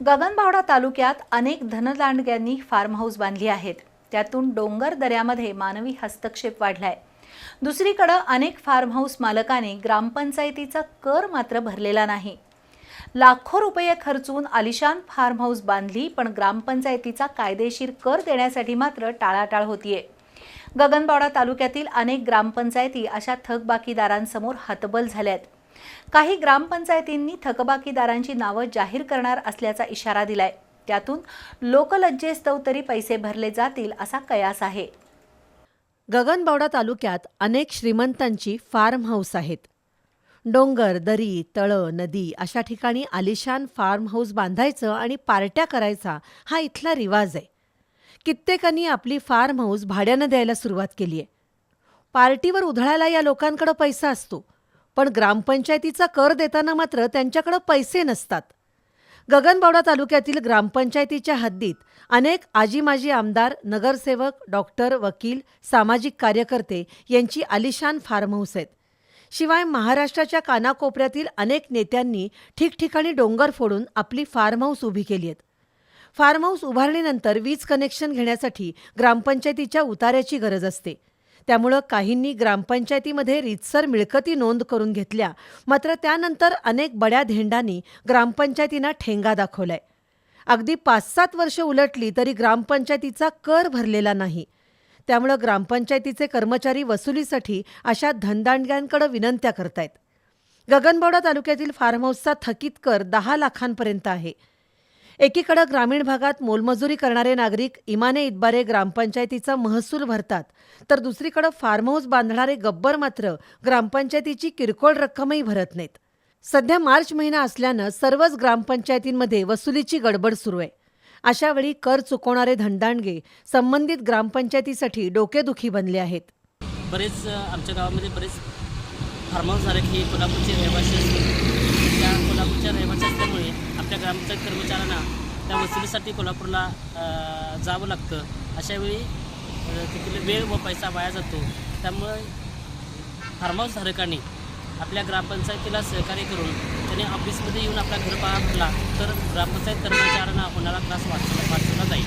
गगनबावडा तालुक्यात अनेक धनदांडग्यांनी form house बांधली आहेत. त्यातून डोंगर दऱ्यामध्ये मानवी हस्तक्षेप वाढलाय. दुसरीकडं अनेक फार्म हाऊस मालकाने ग्रामपंचायतीचा कर मात्र भरलेला नाही. लाखो रुपये खर्चून आलिशान फार्म हाऊस बांधली पण ग्रामपंचायतीचा कायदेशीर कर देण्यासाठी मात्र टाळाटाळ होतीये. गगनबावडा तालुक्यातील अनेक ग्रामपंचायती अशा थकबाकीदारांसमोर हतबल झाल्यात. काही ग्रामपंचायतींनी थकबाकीदारांची नावं जाहीर करणार असल्याचा इशारा दिलाय. त्यातून लोकलज्जेस्तव तरी पैसे भरले जातील असा कयास आहे. गगनबावडा तालुक्यात अनेक श्रीमंतांची फार्म हाऊस आहेत. डोंगर दरी तळं नदी अशा ठिकाणी आलिशान फार्म हाऊस बांधायचं आणि पार्ट्या करायचा हा इथला रिवाज आहे. कित्येकांनी आपली फार्म हाऊस भाड्यानं द्यायला सुरुवात केली आहे पार्टीवर उधळायला या लोकांकडं पैसा असतो. पण ग्रामपंचायतीचा कर देताना मात्र त्यांच्याकडं पैसे नसतात. गगनबावडा तालुक्यातील ग्रामपंचायतीच्या हद्दीत अनेक आजी माजी आमदार नगरसेवक डॉक्टर वकील सामाजिक कार्यकर्ते यांची आलिशान फार्म हाऊस आहेत. शिवाय महाराष्ट्राच्या कानाकोपऱ्यातील अनेक नेत्यांनी ठिकठिकाणी डोंगर फोडून आपली फार्म हाऊस उभी केली आहेत. फार्म हाऊस उभारणीनंतर वीज कनेक्शन घेण्यासाठी ग्रामपंचायतीच्या उतार्याची गरज असते. त्यामुळं काहींनी ग्रामपंचायतीमध्ये रीतसर मिळकती नोंद करून घेतल्या. मात्र त्यानंतर अनेक बड्या धेंडांनी ग्रामपंचायतींना ठेंगा दाखवलाय. अगदी पाच सात वर्ष उलटली तरी ग्रामपंचायतीचा कर भरलेला नाही. त्यामुळं ग्रामपंचायतीचे कर्मचारी वसुलीसाठी अशा धनदांडग्यांकडे विनंत्या करतायत. गगनबावडा तालुक्यातील फार्म हाऊसचा थकीत कर दहा लाखांपर्यंत आहे. एकीकडे ग्रामीण भागात मोलमजुरी करणारे नागरिक इमाने इतबारे ग्रामपंचायतीचा महसूल भरतात तर दुसरीकडे फार्म हाऊस बांधणारे गब्बर मात्र ग्रामपंचायतीची किरकोळ रक्कमही भरत नाहीत. सध्या मार्च महिना असल्यानं सर्वच ग्रामपंचायतींमध्ये वसुलीची गडबड सुरू आहे. अशावेळी कर चुकवणारे धनदांडगे संबंधित ग्रामपंचायतीसाठी डोकेदुखी बनले आहेत. बरेच आमच्या गावामध्ये बरेच फार्म हाऊस झाले की कोल्हापूरचे रहिवासी असतील त्या कोल्हापूरच्या रहिवासी असल्यामुळे आपल्या ग्रामपंचायत कर्मचाऱ्यांना त्या वसुलीसाठी कोल्हापूरला जावं लागतं. अशावेळी तिथले वेळ व पैसा वाया जातो. त्यामुळे फार्म हाऊस धारकांनी आपल्या ग्रामपंचायतीला सहकार्य करून त्यांनी ऑफिसमध्ये येऊन आपला घर पाहा भरला तर ग्रामपंचायत कर्मचाऱ्यांना होणारा त्रास वाचला वाचवला जाईल.